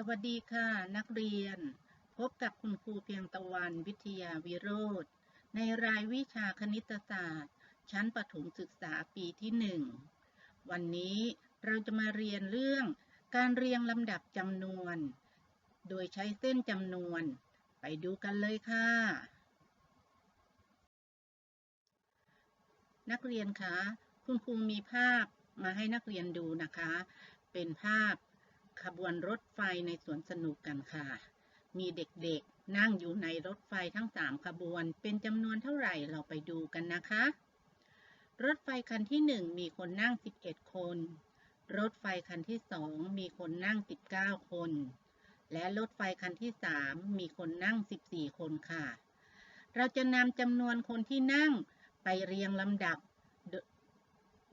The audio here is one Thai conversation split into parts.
สวัสดีค่ะ นักเรียน พบกับคุณครูเพียงตะวันวิทยาวิโรธในรายวิชาคณิตศาสตร์ ชั้นประถมศึกษาปีที่หนึ่งวันนี้เราจะมาเรียนเรื่องการเรียงลำดับจำนวน โดยใช้เส้นจำนวน ไปดูกันเลยค่ะ นักเรียนคะคุณครูมีภาพมาให้นักเรียนดูนะคะ เป็นภาพ ขบวนรถไฟในสวนสนุกกันค่ะ มีเด็กๆ นั่งอยู่ในรถไฟทั้ง3ขบวน เป็นจำนวนเท่าไหร่เราไปดูกันนะคะ รถไฟคันที่1มีคนนั่ง 11 คน รถไฟคันที่2มีคนนั่ง 19 คน และรถไฟคันที่3มีคนนั่ง 14 คนค่ะ เราจะนำจำนวนคนที่นั่งไปเรียงลำดับ โด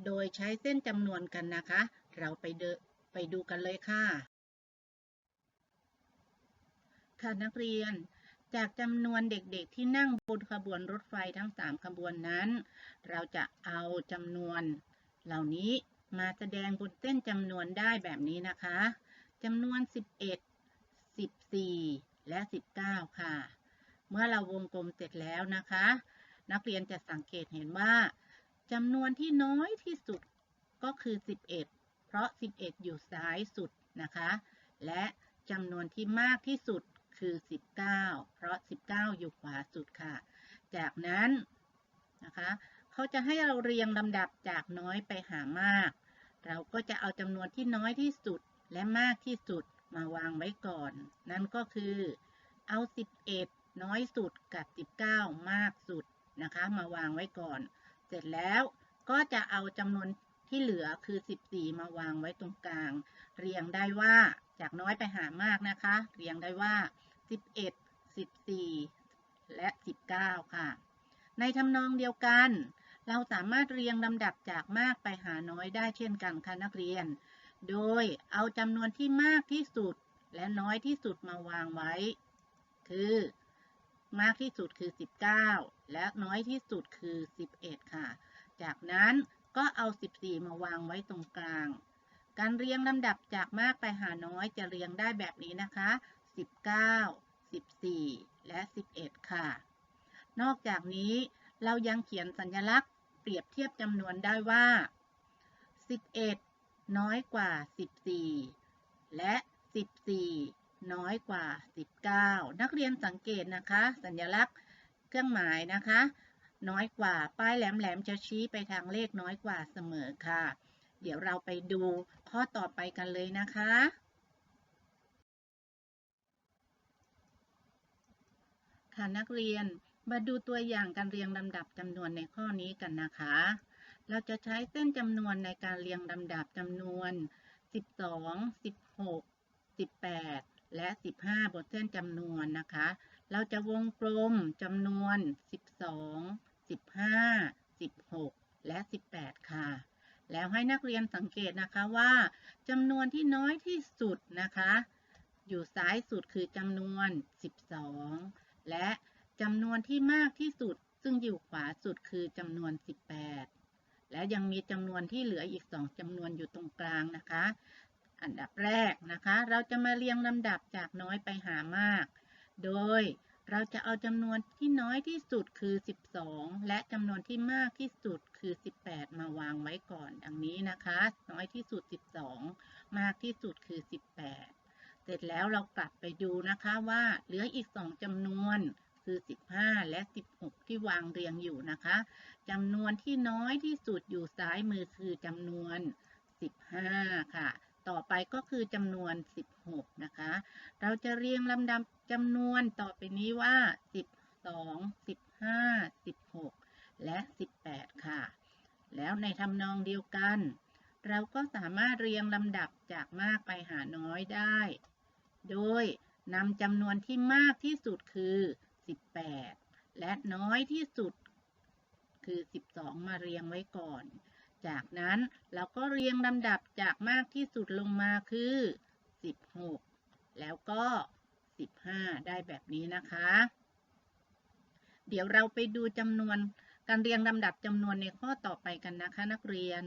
โดยใช้เส้นจำนวนกันนะคะ เราไปเด ไปดูกันเลยค่ะ ค่ะนักเรียน จากจำนวนเด็กๆที่นั่งบนขบวนรถไฟทั้ง 3 ขบวนนั้น เราจะเอาจำนวน เหล่านี้มาแสดงบนเส้นจำนวนได้แบบนี้นะคะจำนวน 11 14 และ 19 ค่ะ เมื่อเราวงกลมเสร็จแล้วนะคะ นักเรียนจะสังเกตเห็นว่าจำนวนที่น้อยที่สุดก็คือ 11 ราะ 11 อยู่ซ้ายสุดนะคะ และจำนวนที่มากที่สุดคือ 19 เพราะ 19 อยู่ขวาสุดค่ะ จากนั้นนะคะเขาจะให้เราเรียงลำดับจากน้อยไปหามาก เราก็จะเอาจำนวนที่น้อยที่สุดและมากที่สุดมาวางไว้ก่อน นั่นก็คือเอา 11 น้อยสุดกับ 19 มากสุดนะคะ มาวางไว้ก่อน เสร็จแล้วก็จะเอาจำนวน ที่เหลือคือ 14 มาวางไว้ตรงกลาง เรียงได้ว่าจากน้อยไปหามากนะคะ เรียงได้ว่า 11 14 และ 19 ค่ะ ในทำนองเดียวกัน เราสามารถเรียงลำดับจากมากไปหาน้อยได้เช่นกันค่ะนักเรียน โดยเอาจำนวนที่มากที่สุดและน้อยที่สุดมาวางไว้ คือ มากที่สุดคือ 19 และน้อยที่สุดคือ 11 ค่ะ จากนั้น ก็เอา 14 มาวางไว้ตรงกลาง การเรียงลำดับจากมากไปหาน้อยจะเรียงได้แบบนี้นะคะ 19 14 และ 11 ค่ะ นอกจากนี้เรายังเขียนสัญลักษณ์เปรียบเทียบจำนวนได้ว่า 11 น้อยกว่า 14 และ 14 น้อยกว่า 19 นักเรียนสังเกตนะคะ สัญลักษณ์เครื่องหมายนะคะ น้อยกว่า ป้ายแหลมๆจะชี้ไปทางเลขน้อยกว่าเสมอค่ะ เดี๋ยวเราไปดูข้อต่อไปกันเลยนะคะ ค่ะนักเรียนมาดูตัวอย่างการเรียงลำดับจำนวนในข้อนี้กันนะคะ เราจะใช้เส้นจำนวนในการเรียงลำดับจำนวน 12 16 18 และ 15 บนเส้นจำนวนนะคะ เราจะวงกลมจำนวน 12 15 16 และ 18 ค่ะ แล้วให้นักเรียนสังเกตนะคะว่าจำนวนที่น้อยที่สุดนะคะ อยู่ซ้ายสุดคือจำนวน 12 และจำนวนที่มากที่สุด ซึ่งอยู่ขวาสุดคือจำนวน 18 และยังมีจำนวนที่เหลืออีก 2จำนวนอยู่ตรงกลางนะคะ อันดับแรกนะคะ เราจะมาเรียงลำดับจากน้อยไปหามาก โดย เราจะเอาจำนวนที่น้อยที่สุดคือ 12 และจำนวนที่มากที่สุดคือ 18 มาวางไว้ก่อนดังนี้นะคะ น้อยที่สุด 12 มากที่สุดคือ 18 เสร็จแล้วเรากลับไปดูนะคะว่าเหลืออีก 2จำนวนคือ 15 และ 16 ที่วางเรียงอยู่นะคะจำนวนที่น้อยที่สุดอยู่ซ้ายมือคือจำนวน 15 ค่ะ ต่อไปก็คือจำนวน 16 นะคะ เราจะเรียงลำดับจำนวนต่อไปนี้ว่า 12 15 16 และ 18 ค่ะ แล้วในทำนองเดียวกัน เราก็สามารถเรียงลำดับจากมากไปหาน้อยได้ โดยนำจำนวนที่มากที่สุดคือ 18 และน้อยที่สุดคือ 12 มาเรียงไว้ก่อน จากนั้นเราก็เรียงลำดับจากมากที่สุดลงมาคือ 16 แล้วก็ 15 ได้แบบนี้นะคะ เดี๋ยวเราไปดูจำนวนการเรียงลำดับจำนวนในข้อต่อไปกันนะคะนักเรียน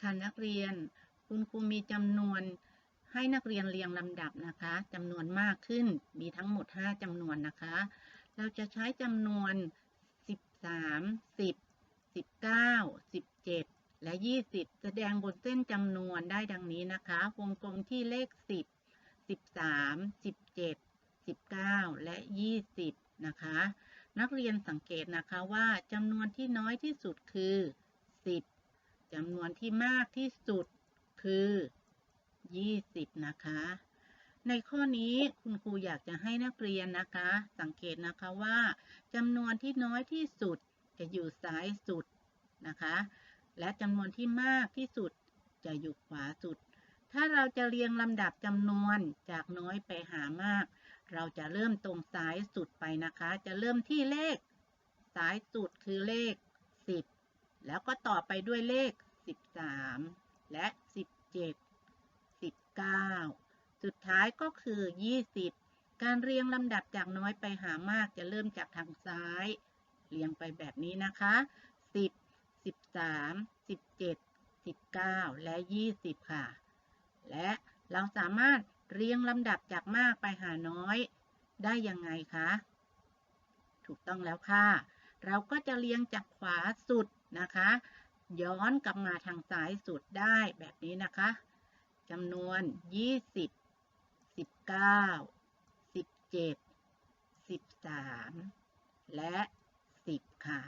ค่ะนักเรียน คุณครูมีจำนวนให้นักเรียนเรียงลำดับนะคะจำนวนมากขึ้นมีทั้งหมด 5จำนวนนะคะ เราจะใช้จำนวน 13 10 19 17และ20แสดงบนเส้นจำนวนได้ดังนี้นะคะ วงกลมที่เลข10 13 17 19และ20นะคะ นักเรียนสังเกตนะคะว่าจำนวนที่น้อยที่สุดคือ10จำนวนที่มากที่สุดคือ20นะคะ ในข้อนี้คุณครูอยากจะให้นักเรียนนะคะ สังเกตนะคะว่าจำนวนที่น้อยที่สุดจะอยู่ซ้ายสุดนะคะ และจำนวนที่มากที่สุดจะอยู่ขวาสุด ถ้าเราจะเรียงลำดับจำนวนจากน้อยไปหามาก เราจะเริ่มตรงซ้ายสุดไปนะคะ จะเริ่มที่เลขซ้ายสุดคือเลข 10 แล้วก็ต่อไปด้วยเลข 13 และ 17 19 สุดท้ายก็คือ 20 การเรียงลำดับจากน้อยไปหามากจะเริ่มจากทางซ้าย เรียงไปแบบนี้นะคะ 10 13 17 19 และ 20 ค่ะ และเราสามารถเรียงลำดับจากมากไปหาน้อยได้ยังไงคะ ถูกต้องแล้วค่ะ เราก็จะเรียงจากขวาสุดนะคะ ย้อนกลับมาทางซ้ายสุดได้แบบนี้นะคะจำนวน 20 19 17 13และ10ค่ะ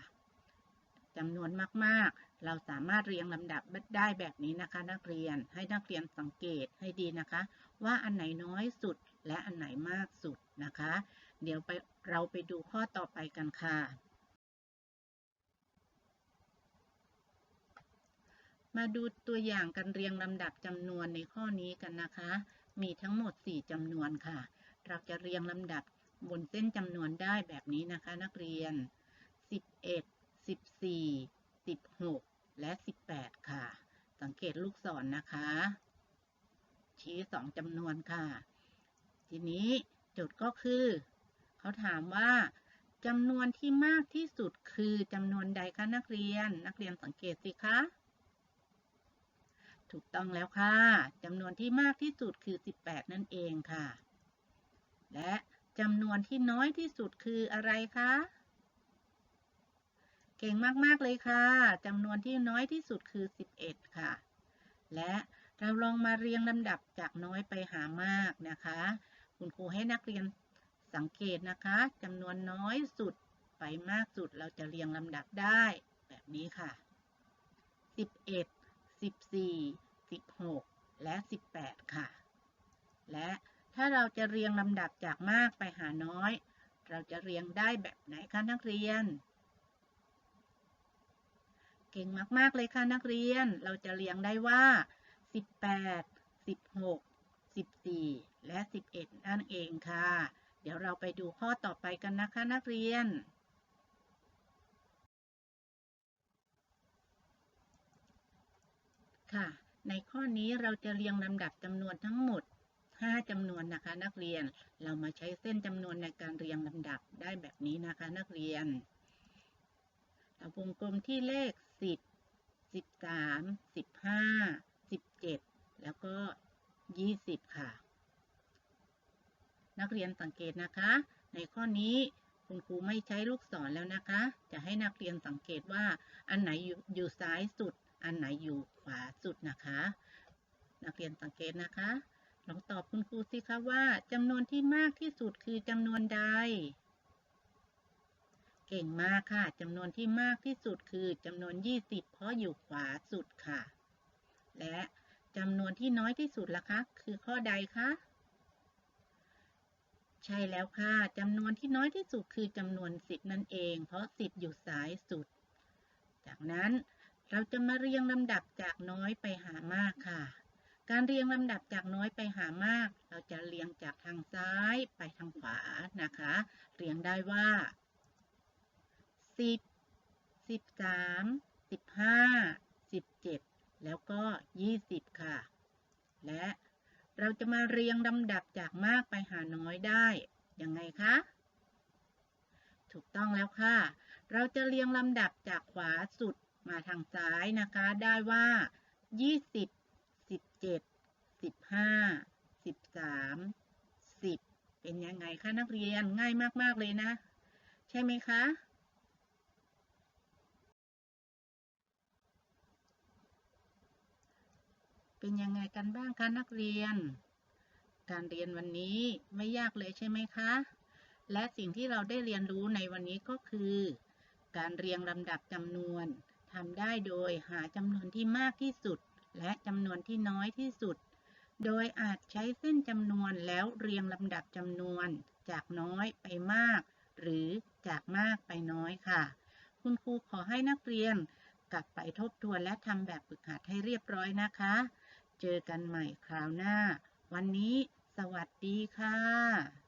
จำนวนมากๆ เราสามารถเรียงลำดับได้แบบนี้นะคะ นักเรียนให้นักเรียนสังเกตให้ดีนะคะ ว่าอันไหนน้อยสุดและอันไหนมากสุดนะคะ เดี๋ยวไปเราไปดูข้อต่อไปกันค่ะ มาดูตัวอย่างการเรียงลำดับจำนวนในข้อนี้กันนะคะ มีทั้งหมด 4จำนวนค่ะ เราจะเรียงลำดับบนเส้นจำนวนได้แบบนี้นะคะ นักเรียน 11 14 16 และ 18 ค่ะ สังเกตลูกศรนนะคะ ชี้2จำนวนค่ะ ทีนี้โจทย์ก็คือ เขาถามว่าจำนวนที่มากที่สุดคือจำนวนใดคะนักเรียน นักเรียนสังเกตสิคะ ถูกต้องแล้วค่ะจำนวนที่มากที่สุดคือ 18 นั่นเองค่ะ และจำนวนที่น้อยที่สุดคืออะไรคะ เก่งมาก ๆ เลยค่ะจำนวนที่น้อยที่สุดคือ 11 ค่ะ และเราลองมาเรียงลำดับจากน้อยไปหามากนะคะ คุณครูให้นักเรียนสังเกตนะคะจำนวนน้อยสุดไปมากสุดเราจะเรียงลำดับได้แบบนี้ค่ะ 11 14 16 และ 18 ค่ะ และถ้าเราจะเรียงลำดับจากมากไปหาน้อย เราจะเรียงได้แบบไหนคะนักเรียน เก่งมากๆเลยค่ะนักเรียน เราจะเรียงได้ว่า 18 16 14 และ 11 นั่นเองค่ะ เดี๋ยวเราไปดูข้อต่อไปกันนะคะนักเรียน ค่ะ ในข้อนี้เราจะเรียงลำดับจำนวนทั้งหมด 5จำนวนนะคะ นักเรียน เรามาใช้เส้นจำนวนในการเรียงลำดับได้แบบนี้นะคะ นักเรียน เราวงกลมที่เลข 10 13 15 17 แล้วก็ 20 ค่ะ นักเรียนสังเกตนะคะ ในข้อนี้คุณครูไม่ใช้ลูกศรแล้วนะคะ จะให้นักเรียนสังเกตว่าอันไหนอยู่อยู่ซ้ายสุด อันไหนอยู่ขวาสุดนะคะ นักเรียนสังเกตนะคะ ลองตอบคุณครูสิคะว่าจำนวนที่มากที่สุดคือจำนวนใด เก่งมากค่ะจำนวนที่มากที่สุดคือจำนวน 20 เพราะอยู่ขวาสุดค่ะ และจำนวนที่น้อยที่สุดล่ะคะ คือข้อใดคะใช่แล้วค่ะจำนวนที่น้อยที่สุดคือจำนวน 10 นั่นเอง เพราะ 10 อยู่ซ้ายสุด จากนั้น เราจะมาเรียงลำดับจากน้อยไปหามากค่ะ การเรียงลำดับจากน้อยไปหามาก เราจะเรียงจากทางซ้ายไปทางขวานะคะ เรียงได้ว่า 10 13 15 17 แล้วก็ 20 ค่ะ และเราจะมาเรียงลำดับจากมากไปหาน้อยได้ยังไงคะ ถูกต้องแล้วค่ะ เราจะเรียงลำดับจากขวาสุด มาทางซ้ายนะคะ ได้ว่า 20สิบเจ็ดสิบห้าสิบสามสิบเป็นยังไงคะนักเรียนง่ายมาก ๆ เลยนะ ใช่ไหมคะ เป็นยังไงกันบ้างคะนักเรียน การเรียนวันนี้ไม่ยากเลยใช่ไหมคะ และสิ่งที่เราได้เรียนรู้ในวันนี้ก็คือ การเรียงลำดับจำนวน ทำได้โดยหาจำนวนที่มากที่สุด และจำนวนที่น้อยที่สุด โดยอาจใช้เส้นจำนวนแล้วเรียงลำดับจำนวน จากน้อยไปมาก หรือจากมากไปน้อยค่ะ คุณครูขอให้นักเรียนกลับไปทบทวนและทำแบบฝึกหัดให้เรียบร้อยนะคะ เจอกันใหม่คราวหน้า วันนี้ สวัสดีค่ะ